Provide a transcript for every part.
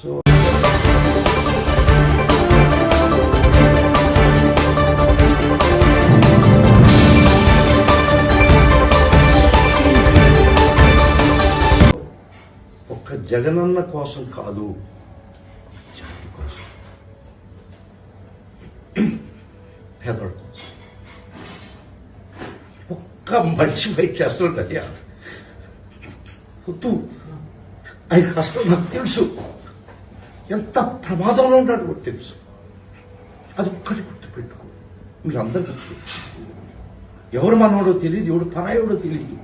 So ఒక్క జగనన్న కోసం కాదు జాతి కోసం పేదవాళ్ళ కోసం ఒక్క మనిషి ఫైట్ చేస్తుంటది వద్దు ఆయన కష్టం నాకు తెలుసు ఎంత ప్రమాదంలో ఉన్నాడు కూడా తెలుసు. అది ఒక్కటి గుర్తుపెట్టుకో. మీరు గుర్తుపెట్టుకో ఎవరు మనవాడో తెలియదు ఎవడు పరాయుడో తెలియదు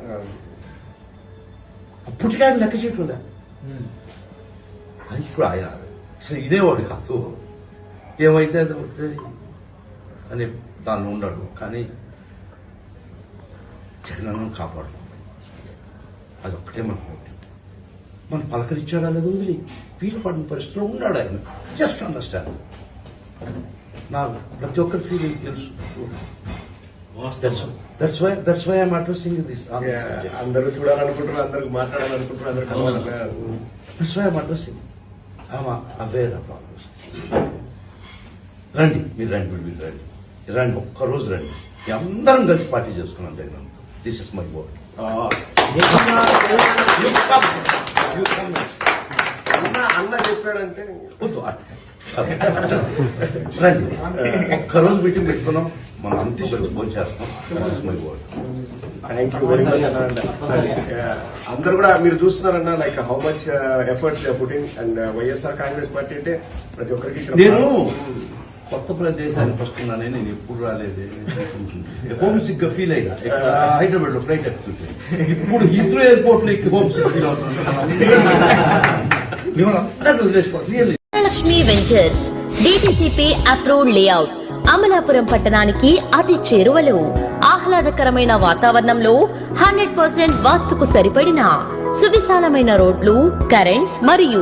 అప్పటికే ఆయన లెక్క చేయటం అది ఇప్పుడు ఆయన అసలు ఇదేవాడు కాదు. ఏమైతే అది అవుతుంది అని దాన్ని ఉన్నాడు. కానీ జగనన్ను కాపాడు అదొక్కటే మనం కోటి మన పలకరించాడా లేదు వదిలి వీలు పడిన పరిస్థితిలో ఉన్నాడు ఆయన. జస్ట్ అండర్స్టాండ్ నాకు ప్రతి ఒక్కరి ఫీలింగ్ తెలుసు? తెలుసు that's why that's why I'm addressing this అందరూ చూడాలనుకుంటారు అందరికి మాట్లాడాలనుకుంటారు అందరు కలవాలనుకుంటారు that's why I'm addressing I'm aware of all రండి. మీరు రండి మీరు మీరు రండి. రండి ఒక్క రోజు రండి అందరం కలిసి పార్టీ చేసుకున్నాం జగనంతో దిస్ ఇస్ మై వర్డ్ అన్న అన్న చెప్పాడంటే వద్దు రండి ఒక్కరోజు మీటింగ్ పెట్టుకున్నాం మనం అంతా కలిసి భోజనం చేస్తాం థ్యాంక్ యూ వెరీ మచ్ అందరు కూడా మీరు చూస్తున్నారన్న like how much efforts putting and YSR Congress party అంటే ప్రతి ఒక్కరికి నేను కొత్త ప్రదేశానికి వస్తున్నానని నేను ఎప్పుడు రాలేదు. హోమ్ సిక్గా ఫీల్ ఇక్కడ హైదరాబాద్లో ఫ్లైట్ ఎక్కుతుంటే. ఇప్పుడు హీత్రో ఎయిర్పోర్ట్లో ఎక్కి హోమ్ సిక్ ఫీల్ అవుతున్నాను Lakshmi ventures DTCP approved layout Amalapuram పట్టణానికి అతి చేరువలో. ఆహ్లాదకరమైన వాతావరణంలో హండ్రెడ్ పర్సెంట్ వాస్తుకు సరిపడిన సువిశాలమైన రోడ్లు కరెంట్ మరియు